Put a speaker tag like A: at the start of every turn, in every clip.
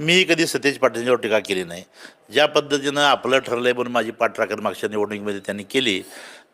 A: मी कधी सतेज पाटलांच्यावर टीका केली नाही. ज्या पद्धतीनं आपलं ठरलं आहे म्हणून माझी पाठराखण मागच्या निवडणुकीमध्ये त्यांनी केली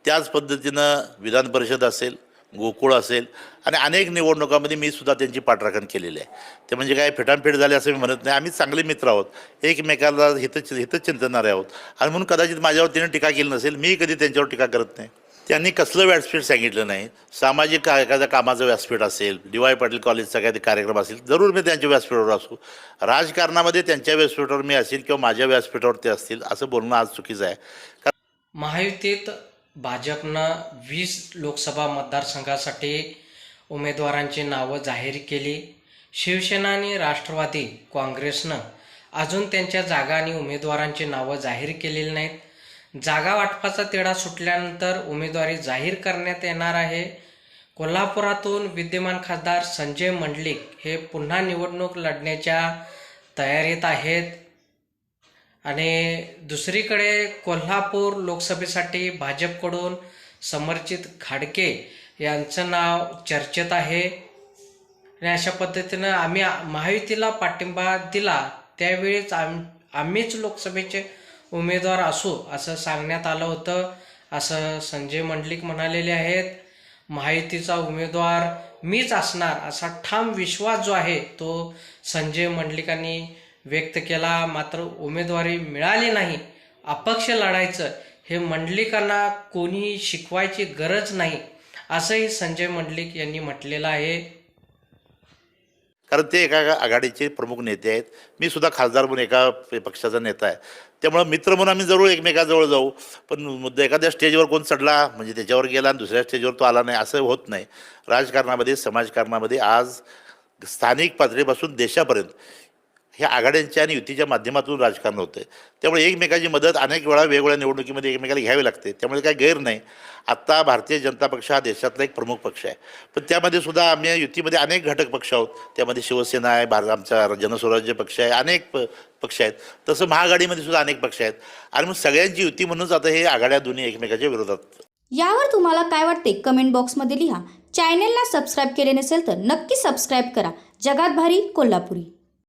A: त्याच पद्धतीनं विधान परिषद असेल गोकुळ असेल आणि अनेक निवडणुकांमध्ये मी सुद्धा त्यांची पाठराखण केलेली आहे. ते म्हणजे काय फेटांफेट झाले असं मी म्हणत नाही. आम्ही चांगले मित्र आहोत एकमेकाला हितच हितच चिंतणारे आहोत. आणि म्हणून कदाचित माझ्यावर तिने टीका केली नसेल मी कधी त्यांच्यावर टीका करत नाही. त्यांनी कसलं व्यासपीठ सांगितलं नाही. सामाजिक का एखाद्या कामाचं व्यासपीठ असेल डी वाय पाटील कॉलेजचा काही कार्यक्रम असेल जरूर मी त्यांच्या व्यासपीठावर असू. राजकारणामध्ये त्यांच्या व्यासपीठावर मी असेल किंवा माझ्या व्यासपीठावर ते असतील असं बोलणं आज चुकीचं आहे.
B: महायुतीत भाजपनं वीस लोकसभा मतदारसंघासाठी उमेदवारांची नावं जाहीर केली. शिवसेना आणि राष्ट्रवादी काँग्रेसनं अजून त्यांच्या जागा आणि उमेदवारांची नावं जाहीर केलेली नाहीत. जागा वाटपाचा तिढा सुटल्यानंतर उमेदवारी जाहीर करण्यात येणार आहे. कोल्हापुरातून विद्यमान खासदार संजय मंडलिक हे पुन्हा निवडणूक लढण्याच्या तयारीत आहेत. आणि दुसरीकडे कोल्हापूर लोकसभेसाठी भाजपकडून समर्चित खाडके यांचं नाव चर्चेत आहे. आणि अशा पद्धतीनं आम्ही महायुतीला पाठिंबा दिला. त्यावेळीच आम आम्हीच लोकसभेचे उमेदवार असू असं सांगण्यात आलं होतं. असं संजय मंडलिक म्हणालेले आहेत माहितीचा उमेदवार मीच असणार असा ठाम विश्वास जो आहे तो संजय मंडलिकांनी व्यक्त केला. मात्र उमेदवारी मिळाली नाही. अपक्ष लढायचं हे मंडलिकांना कोणीही शिकवायची गरज नाही असंही संजय मंडलिक यांनी म्हटलेलं आहे.
A: कारण ते एका आघाडीचे प्रमुख नेते आहेत. मी सुद्धा खासदार म्हणून एका पक्षाचा नेता आहे. त्यामुळं मित्र म्हणून आम्ही जरूर एकमेकाजवळ जाऊ. पण मुद्दा एखाद्या स्टेजवर कोण चढला म्हणजे त्याच्यावर गेला आणि दुसऱ्या स्टेजवर तो आला नाही असं होत नाही. राजकारणामध्ये समाजकारणामध्ये आज स्थानिक पातळीपासून देशापर्यंत ह्या आघाड्यांच्या आणि युतीच्या माध्यमातून राजकारण होतं. आहे त्यामुळे एकमेकाची मदत अनेक वेळा वेगवेगळ्या निवडणुकीमध्ये एकमेकाला घ्यावी लागते. त्यामुळे काही गैर नाही. आत्ता भारतीय जनता पक्ष हा देशातला एक प्रमुख पक्ष आहे. पण त्यामध्ये सुद्धा आम्ही युतीमध्ये अनेक घटक पक्ष आहोत. त्यामध्ये शिवसेना आहे भारत आमचा जनस्वराज्य पक्ष आहे अनेक प पक्ष आहेत. तसं महाआघाडीमध्ये सुद्धा अनेक पक्ष आहेत. आणि मग सगळ्यांची युती म्हणूनच आता हे आघाड्या दोन्ही एकमेकाच्या विरोधात.
C: यावर तुम्हाला काय वाटते? कमेंट बॉक्समध्ये लिहा. चॅनेलला सबस्क्राईब केले नसेल तर नक्की सबस्क्राईब करा. जगात भारी कोल्हापुरी.